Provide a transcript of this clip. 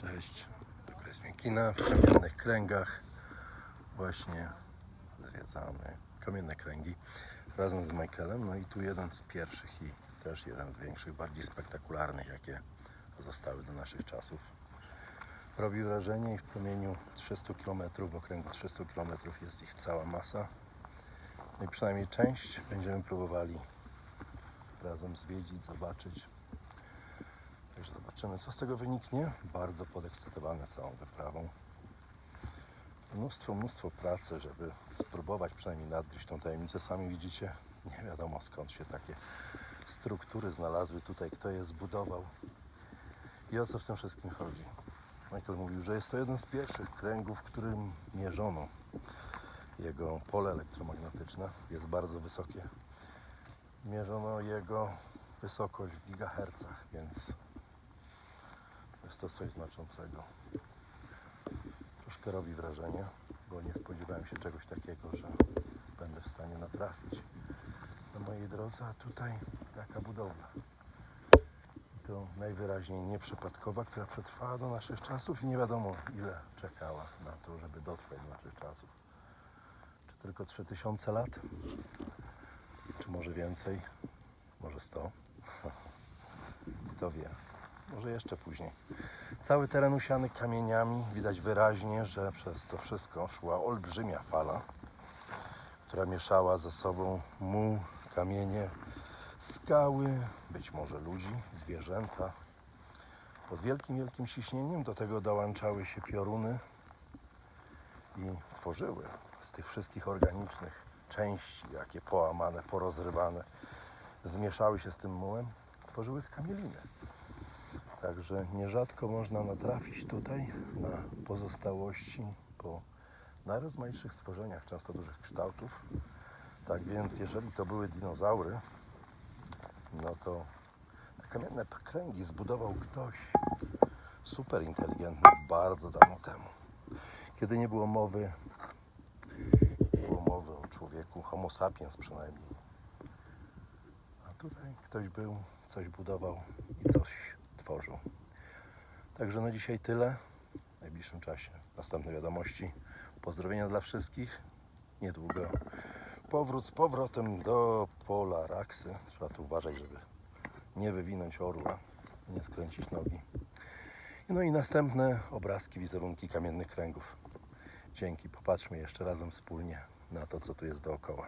Cześć, to jest Miekina w kamiennych kręgach. Właśnie zwiedzamy kamienne kręgi razem z Michaelem. No i tu jeden z pierwszych i też jeden z większych, bardziej spektakularnych, jakie zostały do naszych czasów. Robi wrażenie i w promieniu 300 km, w okręgu 300 km jest ich cała masa. No i przynajmniej część będziemy próbowali razem zwiedzić, zobaczyć. Także zobaczymy, co z tego wyniknie. Bardzo podekscytowany całą wyprawą. Mnóstwo, mnóstwo pracy, żeby spróbować przynajmniej nadgryźć tą tajemnicę. Sami widzicie, nie wiadomo skąd się takie struktury znalazły tutaj, kto je zbudował i o co w tym wszystkim chodzi. Michael mówił, że jest to jeden z pierwszych kręgów, w którym mierzono jego pole elektromagnetyczne. Jest bardzo wysokie. Mierzono jego wysokość w gigahercach, więc jest to coś znaczącego. Troszkę robi wrażenie, bo nie spodziewałem się czegoś takiego, że będę w stanie natrafić na mojej drodze, a tutaj taka budowla. I to najwyraźniej nieprzypadkowa, która przetrwała do naszych czasów i nie wiadomo ile czekała na to, żeby dotrwać do naszych czasów. Czy tylko 3000 lat? Może więcej? Może 100? Kto wie? Może jeszcze później. Cały teren usiany kamieniami. Widać wyraźnie, że przez to wszystko szła olbrzymia fala, która mieszała ze sobą muł, kamienie, skały, być może ludzi, zwierzęta. Pod wielkim, wielkim ciśnieniem do tego dołączały się pioruny i tworzyły z tych wszystkich organicznych części, jakie połamane, porozrywane, zmieszały się z tym mułem, tworzyły skamieliny. Także nierzadko można natrafić tutaj na pozostałości po najrozmaitszych stworzeniach, często dużych kształtów. Tak więc, jeżeli to były dinozaury, no to te kamienne kręgi zbudował ktoś super inteligentny bardzo dawno temu. Kiedy nie było mowy, mowy o człowieku, homo sapiens przynajmniej. A tutaj ktoś był, coś budował i coś tworzył. Także na dzisiaj tyle. W najbliższym czasie następne wiadomości. Pozdrowienia dla wszystkich. Niedługo powrót z powrotem do pola Raksy. Trzeba tu uważać, żeby nie wywinąć orła, nie skręcić nogi. No i następne obrazki, wizerunki kamiennych kręgów. Dzięki. Popatrzmy jeszcze razem wspólnie na to, co tu jest dookoła.